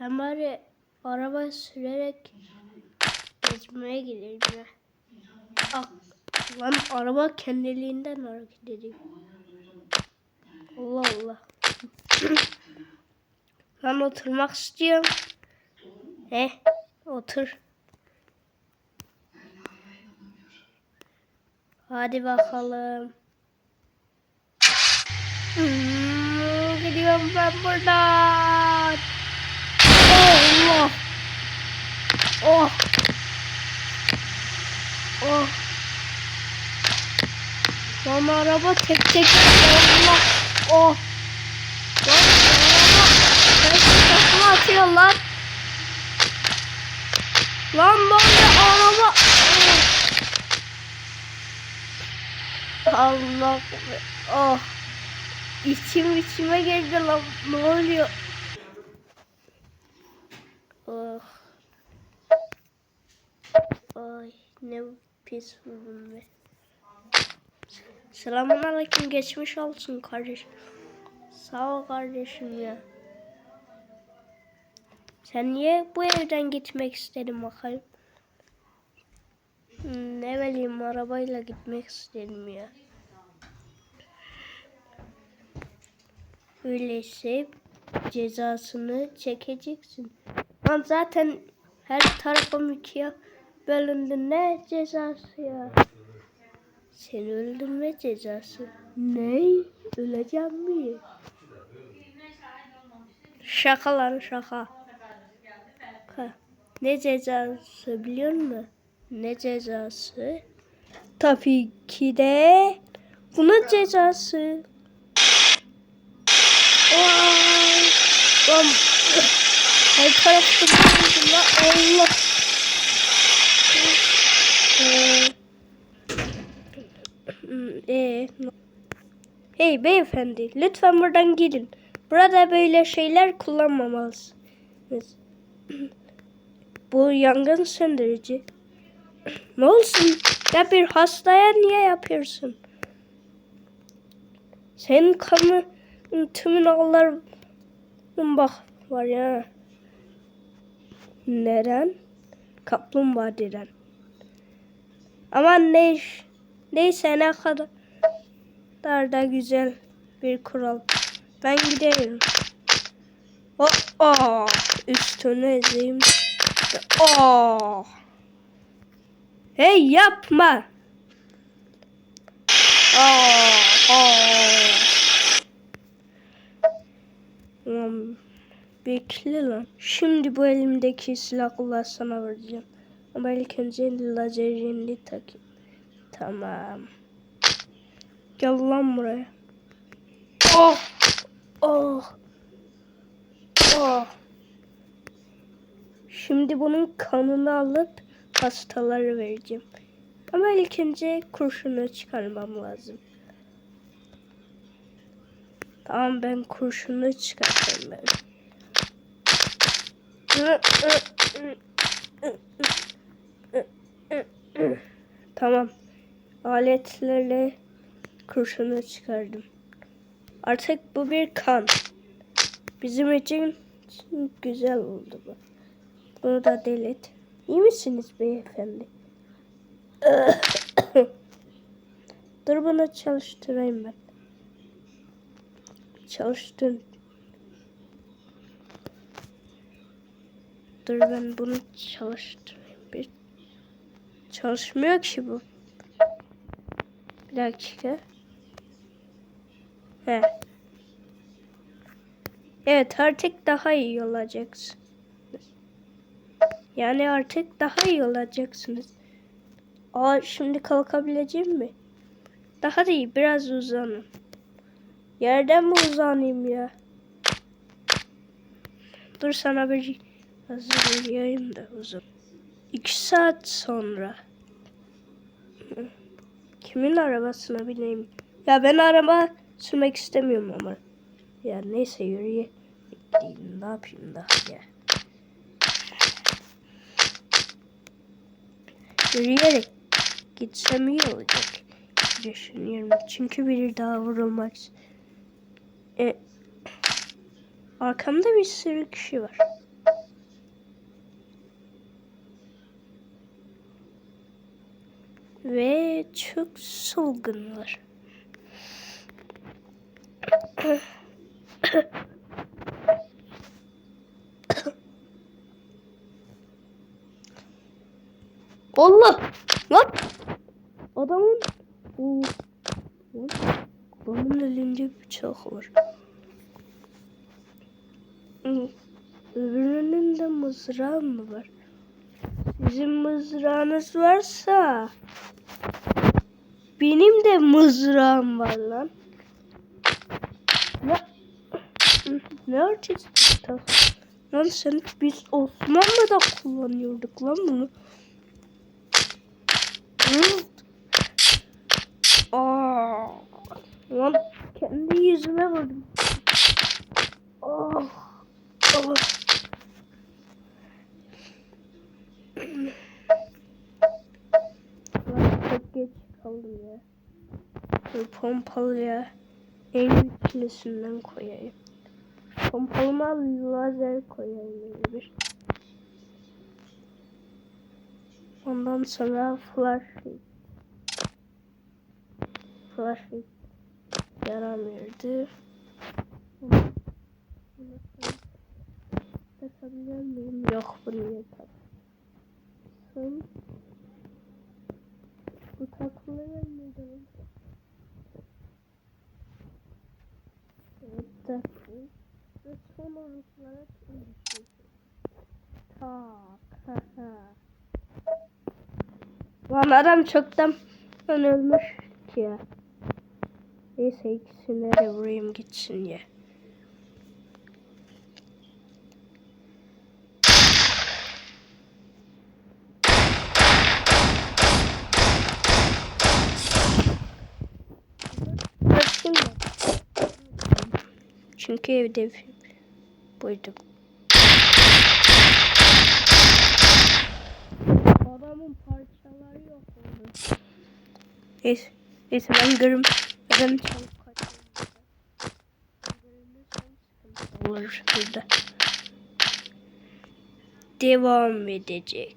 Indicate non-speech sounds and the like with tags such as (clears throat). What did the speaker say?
Ben bari araba sürerek gezmeye gideyim ya. Ah, lan araba kendiliğinden hareket ediyor. Allah Allah. (clears throat) lan oturmak istiyorum. He, otur. Hadi bakalım. Hmm, gidiyorum ben buradan. Allah. Oh. Oh. Lan araba tek tek Allah. Oh. Lan araba tek tek atıyor lan. Lan böyle araba. Oh. Allah. Oh. İçim içime geldi lan. Ne oluyor? Oh. Ay ne pis vurdum be. Selamun aleyküm geçmiş olsun kardeşim. Sağ ol kardeşim ya. Sen niye bu evden gitmek istedin bakayım? Hmm, Ne bileyim arabayla gitmek istedim ya. Öyleyse cezasını çekeceksin. Lan zaten her tarafım ikiye bölündü. Ne cezası ya? Seni öldürme cezası. Ne? Öleceğim mi? Şaka lan şaka. Ha. Ne cezası biliyor musun? Ne cezası? Tabii ki de bunun cezası. Vay. Lan. Her tarafta la Allah. Ee, ee, hey beyefendi lütfen buradan gidin. Burada böyle şeyler kullanmamalısınız. (clears throat) Bu yangın söndürücü. (clears throat) ne olsun? Ya bir hastaya niye yapıyorsun? Senin kanı tümün ağlar bak var ya. Neren? Kaplumbağa deren. Aman ne neyse ne kadar da güzel bir kural. Ben giderim. Oh, oh. üstünü ezeyim. Oh. Hey yapma. Oh, oh. Lan bekle lan. Şimdi bu elimdeki silahla sana vereceğim. Ama ilk önce lazerini takayım. Tamam. Gel lan buraya. Oh. Oh. Oh. Şimdi bunun kanını alıp hastalara vereceğim. Ama ilk önce kurşunu çıkarmam lazım. Tamam ben kurşunu çıkartayım ben. Tamam. Aletlerle kurşunu çıkardım. Artık bu bir kan. Bizim için güzel oldu bu. Bunu da delet. İyi misiniz beyefendi? Dur bunu çalıştırayım ben. Çalıştır. Dur ben bunu çalıştırayım. Bir çalışmıyor ki bu. Bir dakika. He. Evet artık daha iyi olacaksın. Yani artık daha iyi olacaksınız. Aa şimdi kalkabileceğim mi? Daha değil biraz uzanın. Yerden mi uzanayım ya? Dur sana bir hazırlayayım da uzun. İki saat sonra. Kimin arabasına bineyim? Ya ben araba sürmek istemiyorum ama. Ya neyse yürüye. Ne yapayım daha ya. Yürüyerek gitsem iyi olacak. Düşünüyorum. Çünkü biri daha vurulmak. E, arkamda bir sürü kişi var. Ve çok solgunlar. Allah! Lan! Adamın... Adamın elinde bıçak var. Öbürünün de mızrağı mı var? Sizin mızrağınız varsa benim de mızrağım var lan. Ne artist Lan sen biz Osmanlı'da kullanıyorduk lan bunu. Aa, lan kendi yüzüme vurdum. Oh. Lan çok geç kaldım ya. Şu pompalıya en güçlüsünden koyayım. Pompalıma lazer koyayım bir. Ondan sonra flashlight. Flashlight yaramıyordu. Bunu takabiliyor muyum? Yok yeter. Son bu takılıyor muydu? Evet takılıyor. Ve son olarak ölçüyoruz. Tak. Lan adam çoktan ölmüş ki ya. Neyse ikisine de vurayım gitsin ya. Ben. Çünkü evde buydum. Babamın parçaları yok orada. Neyse, neyse ben görüm. Ben çabuk kaçıyorum. Olur burada. Devam edecek.